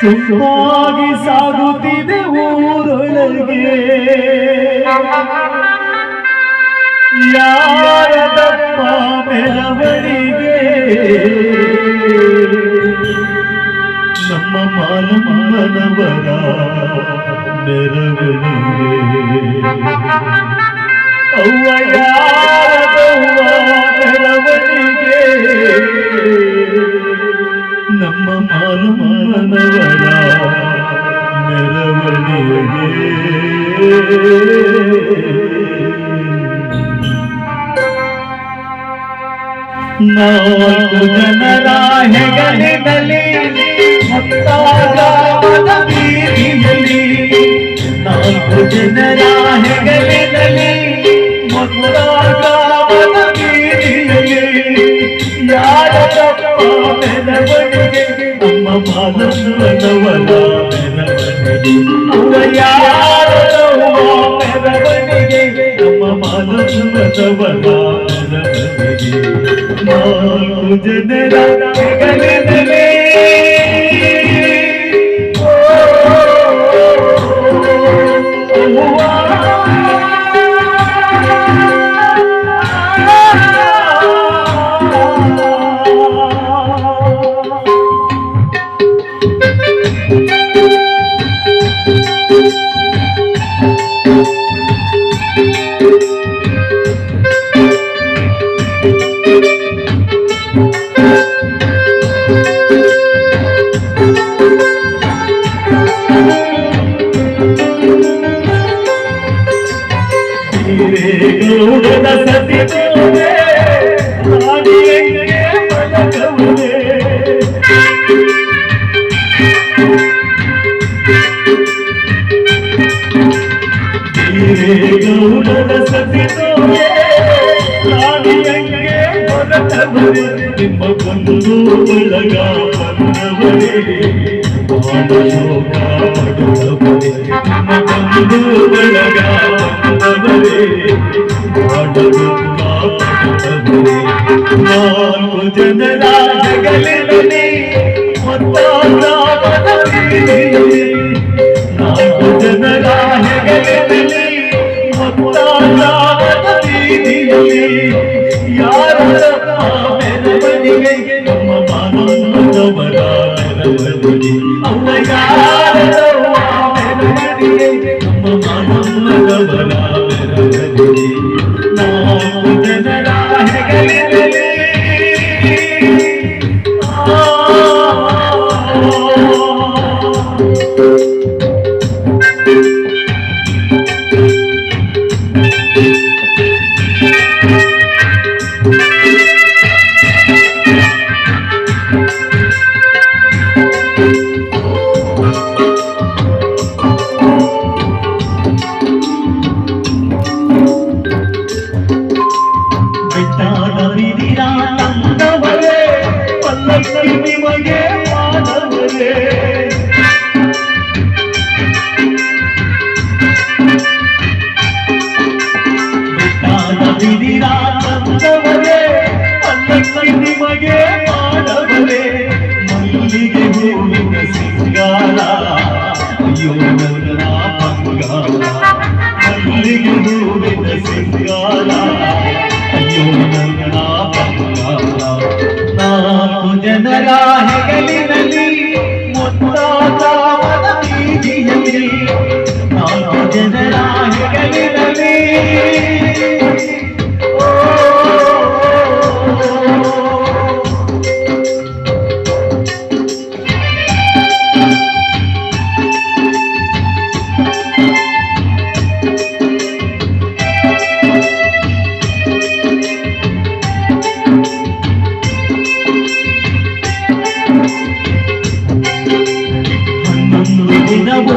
ಸುಖವಾಗಿ ಸಾಗುತ್ತಿದೆ ಊರೊಳಗೆ. ಯಾರ ದಪ್ಪ ಬೆಳವಣಿಗೆ ನಮ್ಮ ಮಾನವರ ಮೆರವಣಿಗೆ. ಅವ್ವ ಯಾರ ಬೆಳವಣಿಗೆ ಮಾನಮ್ಮನವರ ಮೆರವಣಿಗೆ ನಾಲ್ಕು ಜನರ ಹೆಗಲಿನಲ್ಲಿ ಮುತ್ತಾದ ಬೀದಿಯಲ್ಲಿ ನಾಲ್ಕು ಜನರ ಹೆಗಲಿನಲ್ಲಿ ಮುತ್ತಾದ ಬೀದಿಯಲ್ಲಿ ಯಾರ ಮೆರವಣಿಗೆ Ujjnera ನಿಮ್ಮ ಬಂಧು ಬಳಗ ಬಂದವರೇ ಬಾಳ ಶೋಕ ಪಡುವವರೇ ನಿಮ್ಮ ಬಂಧು ಬಳಗ ಬಂದವರೇ ಬಾಳ ದುಃಖ ಪಡುವವರೇ ನಾಲ್ಕು ಜನರ ಜಗಲಿನಲ್ಲಿ ಮತ್ತಾದ ಬದಲಿನಲ್ಲಿ ನಾಲ್ಕು ಜನರ ಜನರ ಹೆಗಲಿನಲ್ಲಿ ಮುತ್ತಾದ ಮನ ಬೀದಿಯಲ್ಲಿ ನಾಲ್ಕು ಜನರ ಹೆಗಲಿನಲ್ಲಿ ಹನ್ನೊಂದು